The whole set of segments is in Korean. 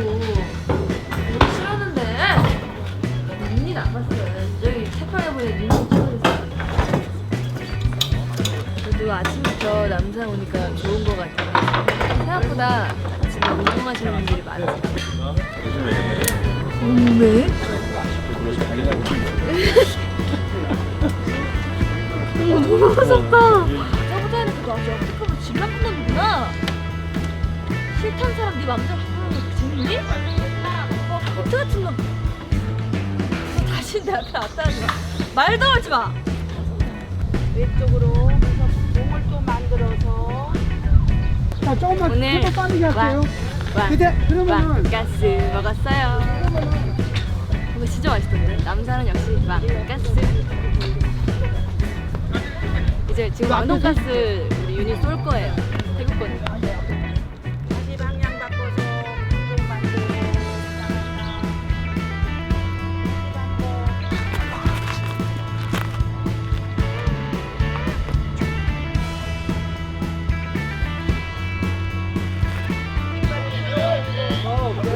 싫고 너무 싫었는데 눈이 나빴어요. 저기 태평양 보내 눈이 찢어졌어요. 저도 아침부터 남산 오니까 좋은 것 같아요. 생각보다 아침에 운동하시는 분들이 많으세요. 왜? 어머 너무 무섭다. 저보다 해놓고 나저 어떻게 보면 질렀네. 맘대로 하는 거 재밌니? 어, 코트 같은 놈. 너 다시 내 앞에 나타나지 마. 말도 하지 마. 왼쪽으로 해서 몸을 또 만들어서 자, 조금만 오늘 조금 빠르게 할게요. 와, 이제 그러면은 와가스 먹었어요. 이거 진짜 맛있던데. 남자는 역시 와가스. 이제 지금 왕돈가스 우리 유닛 쏠 거예요. 태국 거는.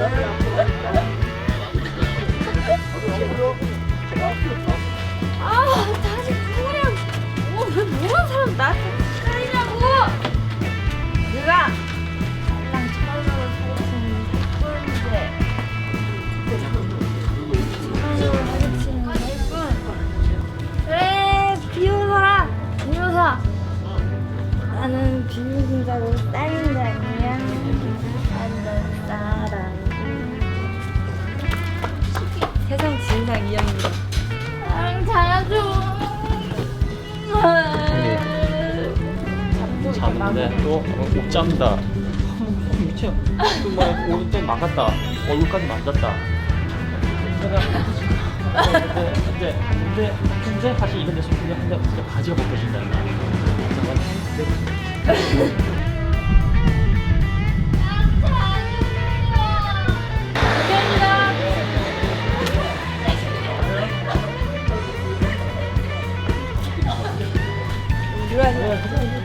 Yeah. 자는데 또 못 잔다. 어, 미쳐. 또막 오늘 또 막았다. 얼굴까지 만졌다. 근데 근데 근데 사실 이런 데서 그냥 근데 진짜 바지가 벗겨진다는 거. 유라는